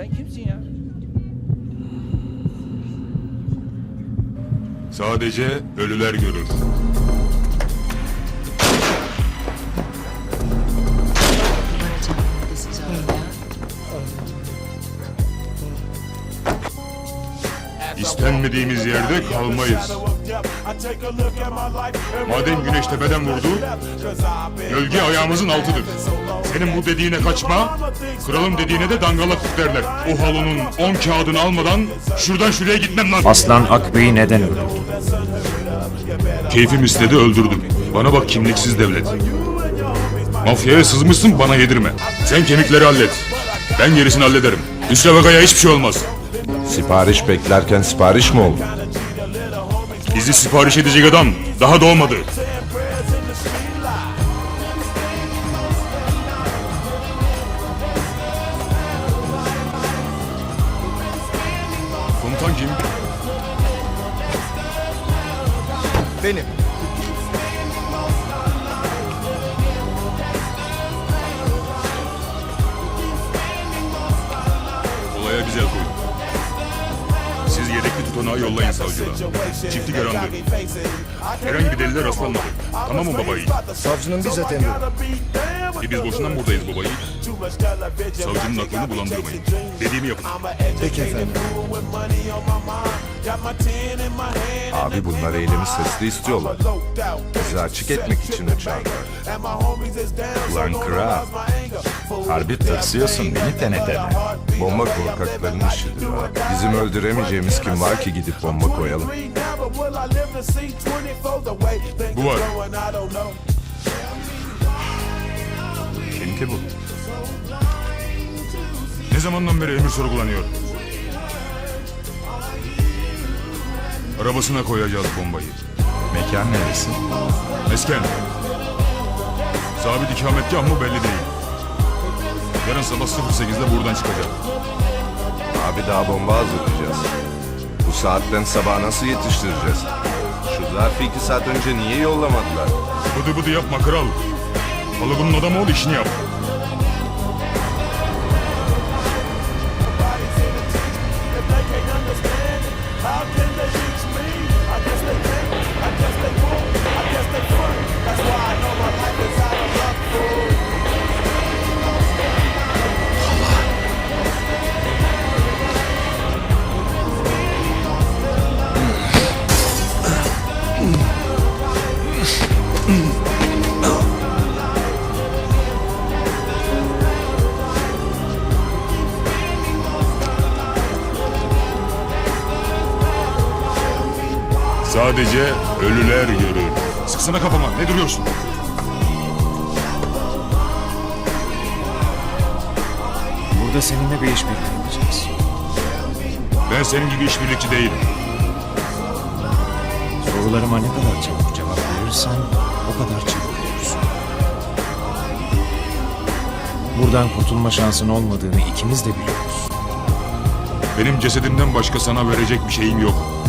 Sen kimsin ya? Sadece ölüler görür. İstenmediğimiz yerde kalmayız. Madem güneş tepeden vurdu, gölge ayağımızın altıdır. Senin bu dediğine kaçma, kralım dediğine de dangalak derler. O halının on kağıdını almadan şuradan şuraya gitmem lan. Aslan Akbey'i neden öldürdü? Keyfim istedi öldürdüm. Bana bak kimliksiz devlet. Mafyaya sızmışsın bana yedirme. Sen kemikleri hallet. Ben gerisini hallederim. Üste vakaya hiçbir şey olmaz. Sipariş beklerken sipariş mi oldu? Bizi sipariş edecek adam daha doğmadı. Komutan kim? Benim. Olaya bize koyun. Yedekli tutanağı yollayın savcılığa. Çiftlik arandı. Herhangi bir delile rastlanmadı. Tamam mı babayı? Savcının bizzat emri. E biz boşuna mı buradayız babayı? Savcının aklını bulandırmayın. Dediğimi yapın. Peki efendim. Abi bunlar eylemi sesli istiyorlar. Bizi açık etmek için çağırdılar. Ulan kral. Harbi tırsıyorsun beni dene. Bomba korkakların işidir abi. Bizim öldüremeyeceğimiz kim var ki gidip bomba koyalım. Bu var. Kim ki bu? Ne zamandan beri emir sorgulanıyor? Arabasına koyacağız bombayı. Mekan neresi? Mesken. Sabit ikametgah mı belli değil. Yarın sabah 08'de buradan çıkacak. Abi daha bomba hazırlayacağız. Bu saatten sabah nasıl yetiştireceğiz? Şu zarfı iki saat önce niye yollamadılar? Bıdı bıdı yapma kral. Kalıbının adamı ol işini yap. Sadece ölüler görür. Sıksana kafama ne duruyorsun? Burada seninle bir işbirliği yapacağız. Ben senin gibi işbirlikçi değilim. Sorularıma ne kadar çabuk cevap verirsen o kadar çabuk ölürsün. Buradan kurtulma şansın olmadığını ikimiz de biliyoruz. Benim cesedimden başka sana verecek bir şeyim yok.